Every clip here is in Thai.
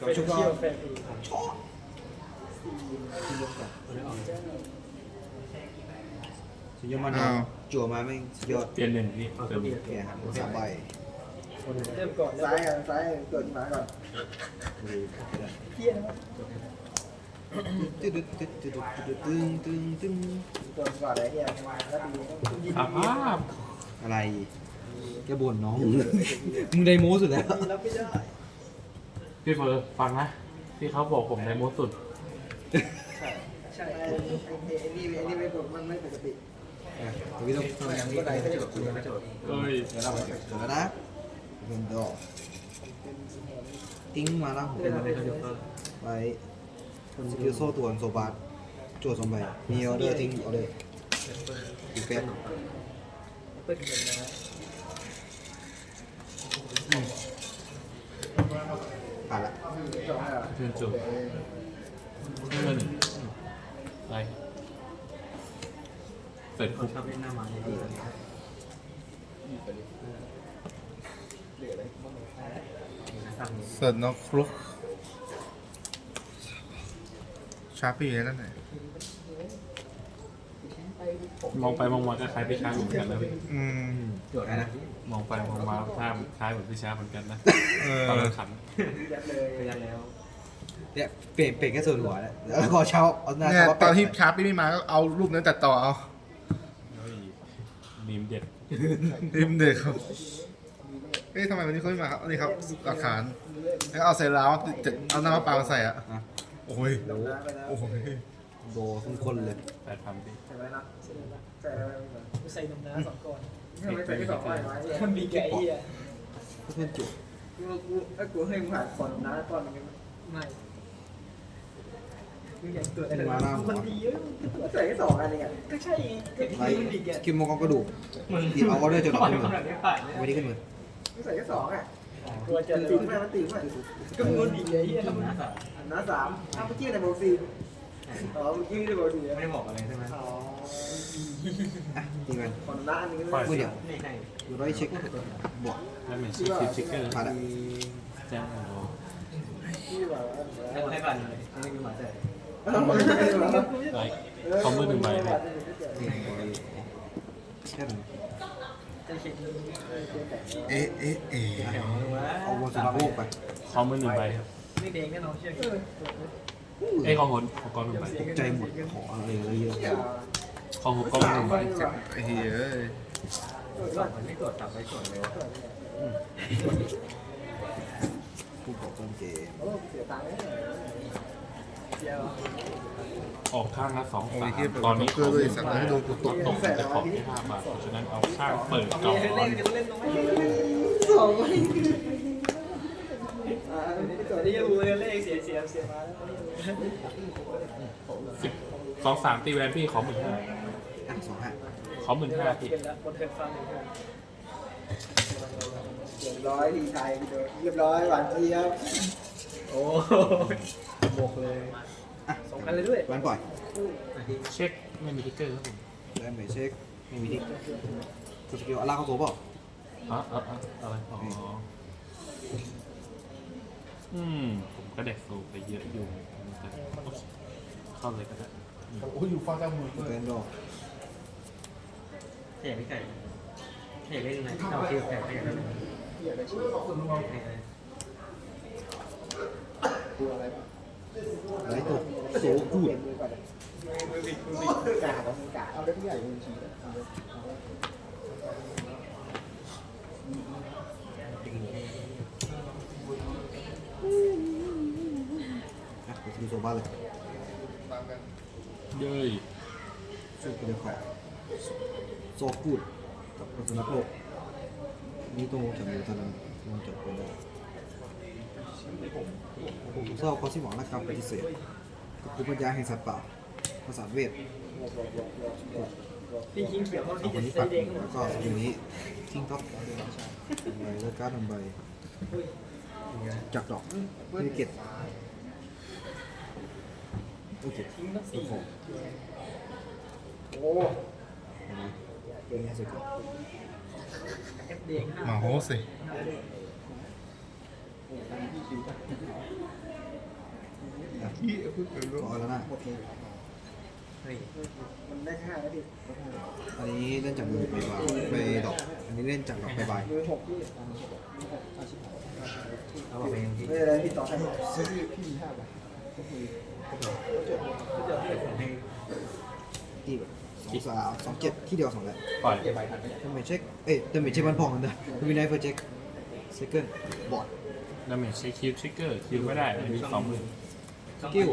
ก็นเวแชอบสุดยมันอาจั่วมาไม่งสุดยอดเปลี่ยนหนึ่งพี่เติมแกครับสามใเริ่มก่อนซ้ายก่อซ้ายเกิดมาก่อนเพี้ยนตึ๊ดตึ๊ดตึ๊ดตึ๊ดตึ๊ดตึ๊งตึ๊งก่อนอะไรเนี่ยแล้วดีอาภอะไรแกบ่นน้อง มึงไดโม้สุดแล้วรับไม่ได้ พี่เฟิร์ฟังนะที่เขาบอกผมในโมดสุด ใช่ไอ้นี่ไอ้นี่ไม่ปกมันไม่ปกติทวีต้องทำอย่างนี้ก็ได้ก็จะคุยกันเอ้ยเดี๋ยวเราไปเดี๋ยวนะเป็นดอกทิ้งมาแล้วผมไปสกิลโซ่ตัวโซบาร์จวดสองใบมีออเดอร์ทิ้งออเดอร์อีกแป๊บเปิดเงินนะ ผ่านละ สองอะเพื่อนจุ๊บเงินอะไรเสร็จคุกเสิร์ฟน็อกครุกชาร์ปี้นั่นไหนมองไปมองมาก็คล้ายพี่ช้างเหมือนกันนะพี่อืมอะไรนะมองไปมองมาภาพคล้ายเหมือนพี่ช้างเหมือนกันนะเออตอนนั้นขันยัดเลย เนี่ยเปลี่ยนเปลี่ยนแค่ส่วนหัวนะแล้วพอเช้าเอาหน้าเนี่ยเช้าตอนที่แปะชาร์ปี้ไม่มาก็เอารูปนั้นตัดต่อเอาเฮ้ยมีมเด็ดริมเด็กครับเอ๊ะทำไมวันนี้เขาไม่มาครับนี่ครับหลักฐานแล้วเอาใส่ล้าวจะเอาน้ำมะปรางใส่อะอะโอ้ยน้ำไปแล้วโอ้ยโดทุกคนเลยแปดพันพี่ใช่ไหมนะใช่ไหมกูใส่นมน้าสองก่อนไม่ใช่ที่สองไว้ไว้มันมีไก่เหี้ยเพื่อนจุกูกูถ้ากูให้มึงผ่านก่อนนะก่อนมึงไม่ มึงอยากตรวจอะไรมันดีเยอะใส่แค่สองอันเองอะก็ใช่ไงก็ดีมันดีแกคิมมองกระดูกทีเอาออเดอร์จนออกขึ้นมือไม่ได้ขึ้นมือใส่แค่สองอะตัวจะตีมากมันตีมากก็มึงดีไอ้เหี้ยน้าสามอ้าวเมื่อกี้ในโบซีอ๋อเมื่อกี้ในโบซีไม่ได้บอกอะไรใช่ไหมอ๋ออะตีมันคนน้าอันนี้ไมือเดียวอยู่ร้อยเช็คบวกแล้วเหมือนชิคชิคเกอร์ผ่านละแจ้งโอ้าให้ก่อนอันนี้คือหมาใจไร เขามือหนึ่งใบพี่แค่นั้นเอ๊ะเอ๊ะเอ๊ะเอาวนสุดโลกไปเขามือหนึ่งใบครับไม่แดงแน่นอนเชื่อเอ้ยของหนของกองหนึ่งใบตกใจหมดขออะไรเยอะแยะของหกกองหนึ่งใบเหี้ยเอ้ยไม่กดตับไปกดเลยผู้ก่อต้นเกมเสียตังค์ ออกข้างละสองสามตอนนี้เกิเขาเลยสั่งให้โดนกูตตกกตกจะขอบที่ห้าบาทเพราะฉะนั้นเอาข้างเปิดก่อนเล่นกันเล่นตรงนี้สองตัวนี้จะรู้เลขเสียเสียเสียมาแล้วสิบสองสามตีแวนพี่ขอหมื่นห้าขอหมื่นห้าพี่เป็นแล้วคนเทิร์นฟังเรียบร้อยดีไทยเรียบร้อยหวานเจี๊ยบโอ้ บวกเลยสองพันเลยด้วยวันปล่อยเช็คไม่มีทิกเกอร์ครับผมแล้วไม่เช็คไม่มีทิกสกิลอาร่าเข้าโซ่เปล่าอ๋ออ๋ออ๋ออะไรอ๋ออืมผมก็เด็กสูไปเยอะอยู่แต่เข้าเลยก็ได้โอ้ยอยู่ฟังจากมือเต้นดอกเสียพี่ไก่เสียเล่นไหนเอาคิวแข่งให้กันไรตกโซ่กูดกาของ ไานตัวโสกูดกากาเอาได้ที่ใหญ่จงอ่ดูโซบ้าเลยเย้ยสุดปเลยขอโซกูดกับคนสนับโลกนี่ต้องแถวมือเท่านั้นลงจากไนได้ ผมเศร้าเขาสิหวังนะครับปฏิเสธกับภูมิปัญญาแห่งสัตว์ป่าภาษาเวทพี่คิงเขียวเขาเอาที่คนจะนี้ใส่ปัดแดงแล้วก็สกิลนี้ทิ้งท็อปใบแล้วการ์ดทำใบจากดอกนี่เก็บโอเคทิ้งทั้งสี่โอ้เป็นไงสกิลแอปแดงห้ามาโฮสิ พี่พูดไปรู้ขอแล้วนะมันได้ห้าแล้วดิอันนี้เล่นจากมือไปวางไปดอก อันนี้เล่นจากดอกไปบายมือหกพี่เอาบอกไปยังที่ไม่เป็นไรพี่ต่อให้ตีแบบสองสามสองเจ็ดที่เดียวสองแล้วปล่อยเดมเมจเช็ค เอ้ยเดมเมจเช็คมันพองกันเด้อมีไนฟ์เฟอร์เช็ค เซคันด์บอร์ดดาเมจใช้คิวทริกเกอร์คิวไม่ได้อันนี้สองหมื่นสกิล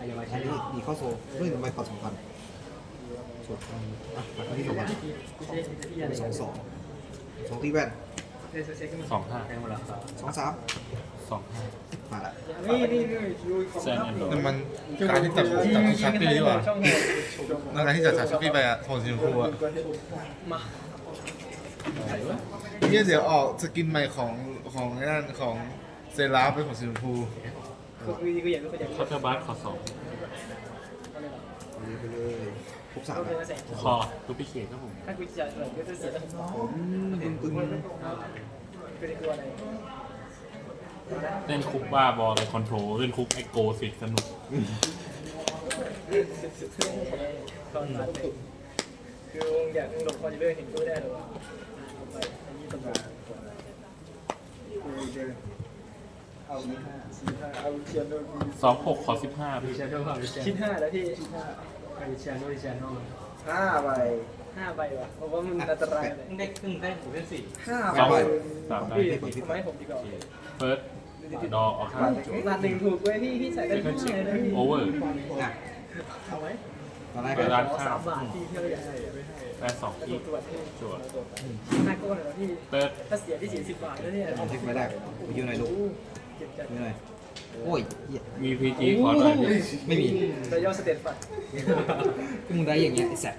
อายาวอัใช้นนี้ดีเข้าโซ่เล่นใบขอสองพันส่วนอะปัดที่สองพันเป็นสองสองสองตีแว่นสองห้าแทงหมดแล้วสองสามสองห้ามาละนี่นี่นี่ยูของแซนแอนโดนั่นมันการที่จับจับชักปี้ดีกว่านั่นการที่จับชักปี้ไปอะโทนสีชมพูอะ เนี่ยเดี๋ยวออกสกินใหม่ของของไอ้นั่นของเซราฟเป็นของสีชมพูวีดีก็อย่างก็อย่างคอเทอร์บัสขอสองเอาไปเลยครบสามเอาแล้วไปมาแสนคอรูปิเคทครับผมถ้ากูจะอะไรก็จะเสียทั้งสองผมตึงตึงเป็นตัวอะไรเล่นคุกบ้าบอลเลยคอนโทรลเล่นคุกไอโกสิสนุกตอนนั้น คือวงอยากหลบคอนเจอร์เห็นกูได้หรอวะไปอันนี้ตำรวจเอาสี่ห้าสี่ห้าเอาเชียร์โดนสองหกขอสิบห้าพี่ดิเชนโน่ดิเชนคิดห้าแล้วพี่คิดห้าดิเชนโน่ดิเชนโน่ห้าใบห้าใบวะเพราะว่ามันอันตรายเลยได้ครึ่งได้ผมได้สี่ห้าสองใบสามได้พี่ทำไมผมดีกว่าเฟิร์สดอออกข้างนัดหนึ่งถูกเว้ยพี่พี่ใส่ได้เซคันที่ชิไหนเลยพี่โอเวอร์อะเอาไหมตอนแรกเปิดก็ร้านขอข้าสาวมบาทพี่เที่ยวใหญ่ ไม่ให้ได้สองที่ตรวจให้จั่วห้าก้อนเหรอพี่เติร์ดถ้าเสียพี่เสียสิบบาทแล้วเนี่ยเช็คไม่ได้ไปยืนหน่อยลูกเจ็บจัดยืนหน่อยโอ้ยเหี้ยมีพีจีขอหน่อยพี่ไม่มีแต่ย่อสเตตฝัดก็มึงได้อย่างเงี้ยไอ้แสบ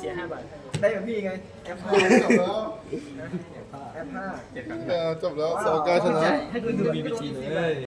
เสียห้าบาท ได้กับพี่ไงแอปห้าจบแล้วแอปห้าจบแล้วสองการชนะให้คุณดูบีบีจีเลย